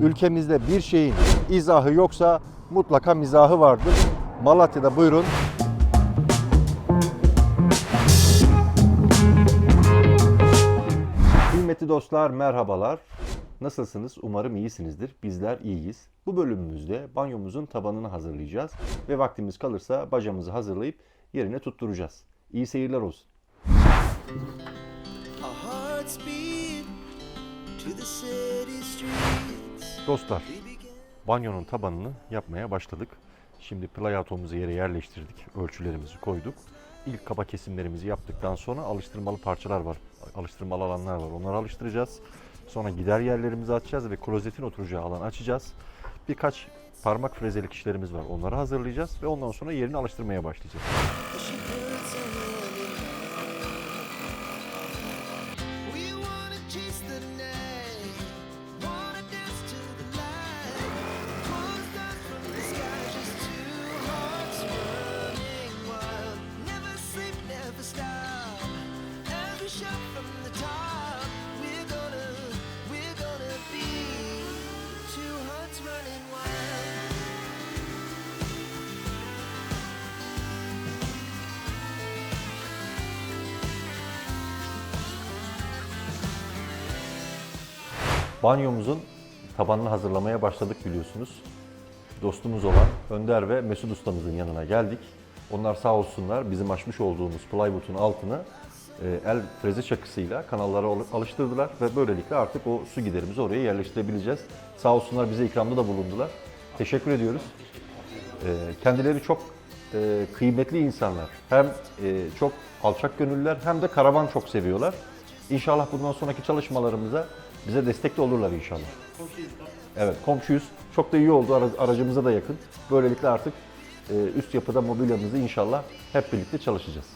Ülkemizde bir şeyin izahı yoksa mutlaka mizahı vardır. Malatya'da buyurun. Kıymetli dostlar merhabalar. Nasılsınız? Umarım iyisinizdir. Bizler iyiyiz. Bu bölümümüzde banyomuzun tabanını hazırlayacağız ve vaktimiz kalırsa bacamızı hazırlayıp yerine tutturacağız. İyi seyirler olsun. Our Dostlar, banyonun tabanını yapmaya başladık. Şimdi playatomuzu yere yerleştirdik. Ölçülerimizi koyduk. İlk kaba kesimlerimizi yaptıktan sonra alıştırmalı parçalar var. Alıştırmalı alanlar var. Onları alıştıracağız. Sonra gider yerlerimizi açacağız ve klozetin oturacağı alan açacağız. Birkaç parmak frezelik işlerimiz var. Onları hazırlayacağız ve ondan sonra yerini alıştırmaya başlayacağız. Banyomuzun tabanını hazırlamaya başladık biliyorsunuz. Dostumuz olan Önder ve Mesut ustamızın yanına geldik. Onlar sağ olsunlar bizim açmış olduğumuz plywood'un altını e, el freze çakısıyla kanallara al- alıştırdılar ve böylelikle artık o su giderimizi oraya yerleştirebileceğiz. Sağ olsunlar bize ikramda da bulundular. Teşekkür ediyoruz. E, Kendileri çok e, kıymetli insanlar. Hem çok alçak gönüllüler hem de karavan çok seviyorlar. İnşallah bundan sonraki çalışmalarımıza bize destek de olurlar inşallah. Evet komşuyuz. Çok da iyi oldu. Ara- Aracımıza da yakın. Böylelikle artık e, üst yapıda mobilyamızı inşallah hep birlikte çalışacağız.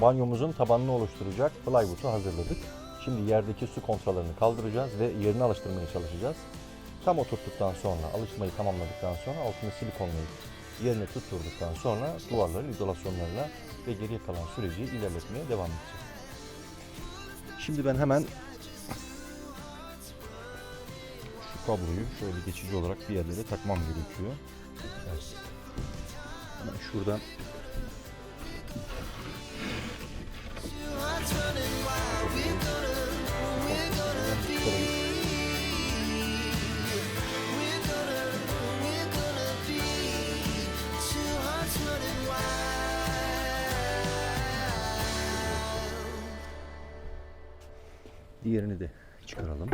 Banyomuzun tabanını oluşturacak plywood'u hazırladık. Şimdi yerdeki su kontralarını kaldıracağız ve yerini alıştırmaya çalışacağız. Tam oturttuktan sonra, alışmayı tamamladıktan sonra altını silikonlayıp yerine tutturduktan sonra duvarların izolasyonlarına ve geriye kalan süreci ilerletmeye devam edeceğiz. Şimdi ben hemen şu kabloyu şöyle geçici olarak bir yerlere takmam gerekiyor. Evet. Hemen şuradan Diğerini de çıkaralım.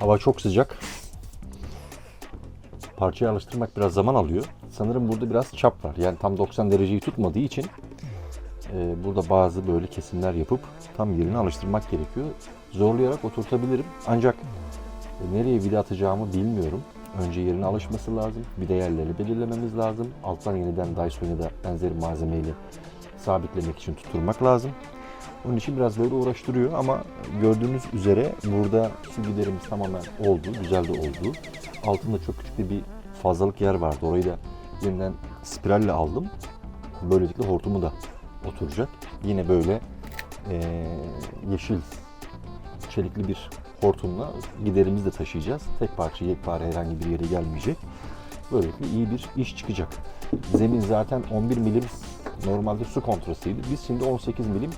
Hava çok sıcak. Parçayı alıştırmak biraz zaman alıyor. Sanırım burada biraz çap var. Yani tam 90 dereceyi tutmadığı için e, burada bazı böyle kesimler yapıp tam yerini alıştırmak gerekiyor. Zorlayarak oturtabilirim. Ancak e, nereye vida atacağımı bilmiyorum. Önce yerine alışması lazım. Bir de yerleri belirlememiz lazım. Alttan yeniden Dyson ya da benzeri malzemeyle sabitlemek için tutturmak lazım. Onun için biraz böyle uğraştırıyor ama gördüğünüz üzere burada su giderimiz tamamen oldu, güzel de oldu. Altında çok küçük bir fazlalık yer vardı. Orayı da yeniden spiralle aldım. Böylelikle hortumu da oturacak. Yine böyle eee, yeşil çelikli bir hortumla giderimizi de taşıyacağız. Tek parça yekpare herhangi bir yere gelmeyecek. Böylelikle iyi bir iş çıkacak. Zemin zaten 11 milim normalde su kontrasıydı. Biz şimdi 18 milim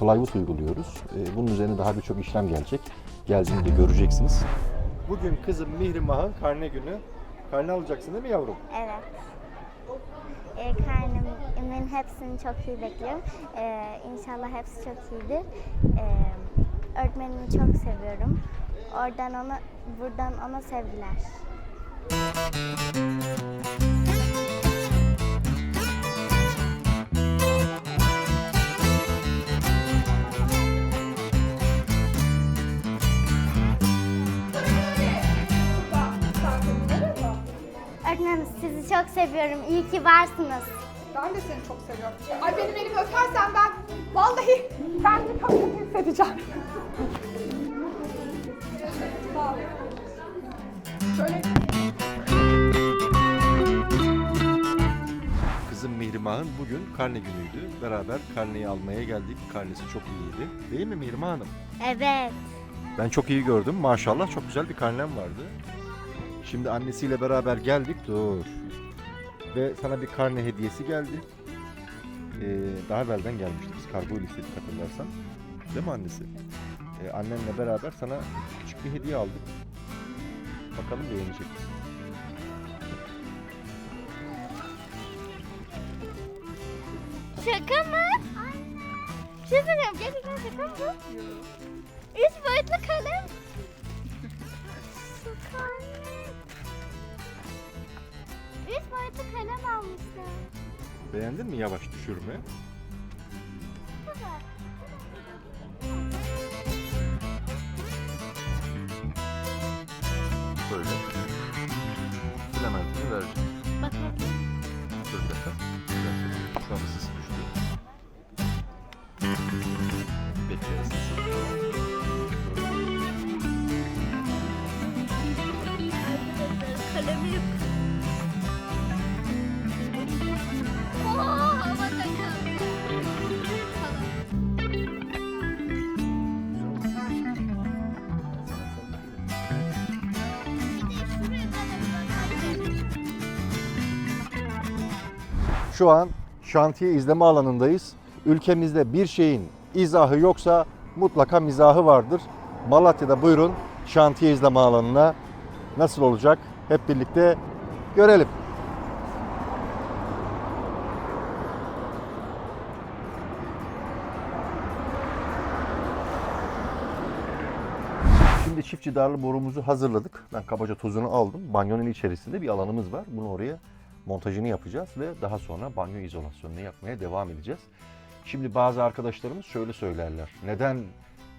plywood uyguluyoruz. Ee, Bunun üzerine daha birçok işlem gelecek. Geldiğinde göreceksiniz. Bugün kızım Mihrimah'ın karne günü. Karne alacaksın değil mi yavrum? Evet. E, karnemin hepsini çok iyi bekliyorum. E, inşallah hepsi çok iyidir. E, öğretmenimi çok seviyorum. Oradan ona, buradan ona sevgiler. Öğretmenim sizi çok seviyorum. İyi ki varsınız. Ben de seni çok seviyorum. Ay benim elimi öpersen ben vallahi kendimi kapatı hissedeceğim. Sağ ol. Şöyle Kızım Mihrimah'ın bugün karne günüydü. Beraber karneyi almaya geldik. Karnesi çok iyiydi. Değil mi Mihrimah Hanım? Evet. Ben çok iyi gördüm. Maşallah çok güzel bir karnem vardı. Şimdi annesiyle beraber geldik. Dur. Ve sana bir karne hediyesi geldi. Ee, daha evvelden gelmişti. Biz kargo istedik hatırlarsan. Değil mi annesi? Ee, annenle beraber sana küçük bir hediye aldık. Bakalım beğenecek misin? Şaka mı? Bir şey söyleyeyim. Gerçekten şaka mı? Üç boyutlu kalem. Boyutlu kalem almışlar. Beğendin mi yavaş düşürme? Böyle. Filamentini vereceğim. Bakalım. Dur bir dakika. Şu Şu an şantiye izleme alanındayız. Ülkemizde bir şeyin izahı yoksa mutlaka mizahı vardır. Malatya'da buyurun şantiye izleme alanına nasıl olacak hep birlikte görelim. Şimdi çift cidarlı borumuzu hazırladık. Ben kabaca tozunu aldım. Banyonun içerisinde bir alanımız var. Bunu oraya montajını yapacağız ve daha sonra banyo izolasyonunu yapmaya devam edeceğiz. Şimdi bazı arkadaşlarımız şöyle söylerler. Neden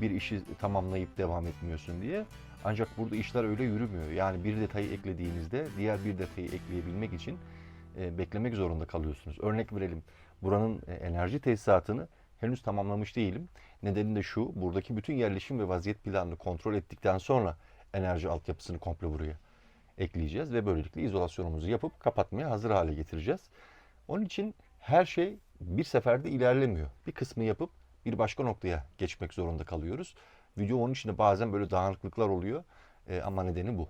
bir işi tamamlayıp devam etmiyorsun diye. Ancak burada işler öyle yürümüyor. Yani bir detayı eklediğinizde diğer bir detayı ekleyebilmek için e, beklemek zorunda kalıyorsunuz. Örnek verelim. Buranın e, enerji tesisatını henüz tamamlamış değilim. Nedeni de şu. Buradaki bütün yerleşim ve vaziyet planını kontrol ettikten sonra enerji altyapısını komple buraya ekleyeceğiz ve böylelikle izolasyonumuzu yapıp kapatmaya hazır hale getireceğiz. Onun için her şey bir seferde ilerlemiyor. Bir kısmı yapıp bir başka noktaya geçmek zorunda kalıyoruz. Video onun için de bazen böyle dağınıklıklar oluyor Ee, ama nedeni bu.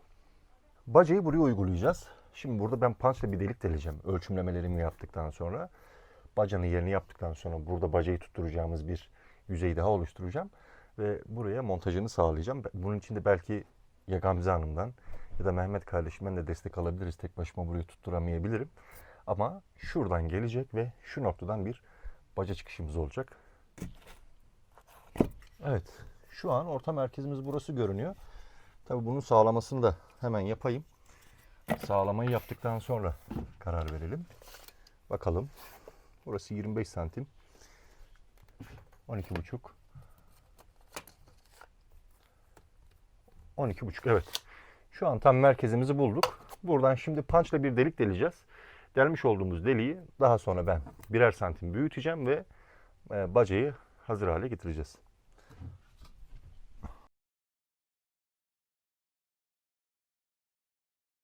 Bacayı buraya uygulayacağız. Şimdi burada ben punchla bir delik deleceğim. Ölçümlemelerimi yaptıktan sonra. Bacanın yerini yaptıktan sonra burada bacayı tutturacağımız bir yüzey daha oluşturacağım. Ve buraya montajını sağlayacağım. Bunun için de belki ya Gamze Hanım'dan ya da Mehmet kardeşimden de destek alabiliriz. Tek başıma burayı tutturamayabilirim. Ama şuradan gelecek ve şu noktadan bir baca çıkışımız olacak. Evet. Şu an orta merkezimiz burası görünüyor. Tabii bunun sağlamasını da hemen yapayım. Sağlamayı yaptıktan sonra karar verelim. Bakalım. Burası 25 santim. 12 buçuk. 12 buçuk evet. Şu an tam merkezimizi bulduk. Buradan şimdi punchla bir delik deleceğiz. Delmiş olduğumuz deliği daha sonra ben birer santim büyüteceğim ve e, bacayı hazır hale getireceğiz.